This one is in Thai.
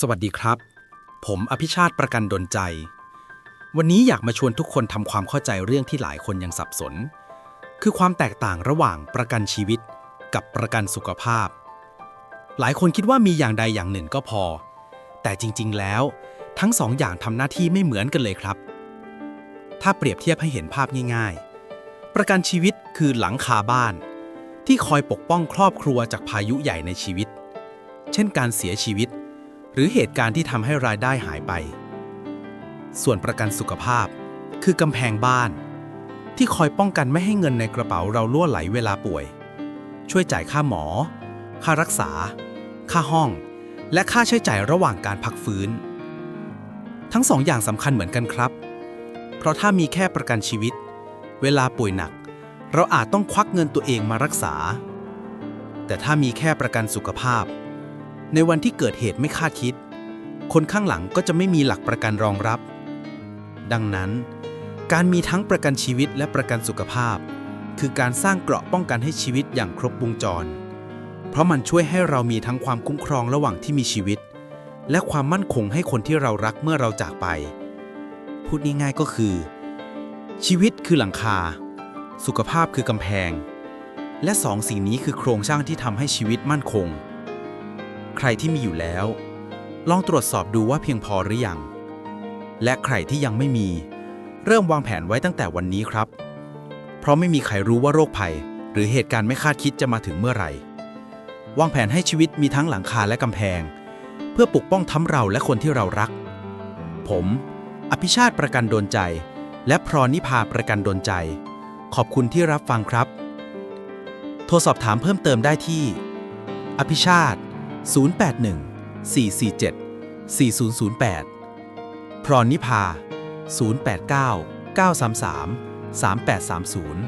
สวัสดีครับ ผมอภิชาติประกันดนใจ วันนี้อยากมาชวนทุกคนทำความเข้าใจเรื่องที่หลายคนยังสับสน คือความแตกต่างระหว่างประกันชีวิต กับประกันสุขภาพ หลายคนคิดว่ามีอย่างใดอย่างหนึ่งก็พอ แต่จริง ๆ แล้ว ทั้งสองอย่างทำหน้าที่ไม่เหมือนกันเลยครับ ถ้าเปรียบเทียบให้เห็นภาพง่าย ๆ ประกันชีวิตคือหลังคาบ้าน ที่คอยปกป้องครอบครัวจากพายุใหญ่ในชีวิต เช่นการเสียชีวิต หรือเหตุการณ์ที่ทำให้รายได้หายไป ส่วนประกันสุขภาพ คือกำแพงบ้าน ที่คอยป้องกันไม่ให้เงินในกระเป๋าเราล่วไหลเวลาป่วย ช่วยจ่ายค่าหมอ ค่ารักษา ค่าห้อง และค่าใช้จ่ายระหว่างการพักฟื้น ทั้งสองอย่างสำคัญเหมือนกันครับ เพราะถ้ามีแค่ประกันชีวิต เวลาป่วยหนัก เราอาจต้องควักเงินตัวเองมารักษา แต่ถ้ามีแค่ประกันสุขภาพ ในวันที่เกิดเหตุไม่คาดคิด คนข้างหลังก็จะไม่มีหลักประกันรองรับ ดังนั้น การมีทั้งประกันชีวิตและประกันสุขภาพ คือการสร้างเกราะป้องกันให้ชีวิตอย่างครบวงจร เพราะมันช่วยให้เรามีทั้งความคุ้มครองระหว่างที่มีชีวิต และความมั่นคงให้คนที่เรารักเมื่อเราจากไป พูดง่ายๆก็คือ ชีวิตคือหลังคา สุขภาพคือกำแพง และสองสิ่งนี้คือโครงสร้างที่ทำให้ชีวิตมั่นคง ใครที่มีอยู่แล้ว ลองตรวจสอบดูว่าเพียงพอหรือยัง และใครที่ยังไม่มี เริ่มวางแผนไว้ตั้งแต่วันนี้ครับ เพราะไม่มีใครรู้ว่าโรคภัย หรือเหตุการณ์ไม่คาดคิดจะมาถึงเมื่อไหร่ วางแผนให้ชีวิตมีทั้งหลังคาและกำแพง เพื่อปกป้องทั้งเราและคนที่เรารัก ผม อภิชาติประกันโดนใจ และพรนิพาประกันโดนใจ ขอบคุณที่รับฟังครับ โทรสอบถามเพิ่มเติมได้ที่ อภิชาติ 081 447 4008 พรนิพา 089 933 3830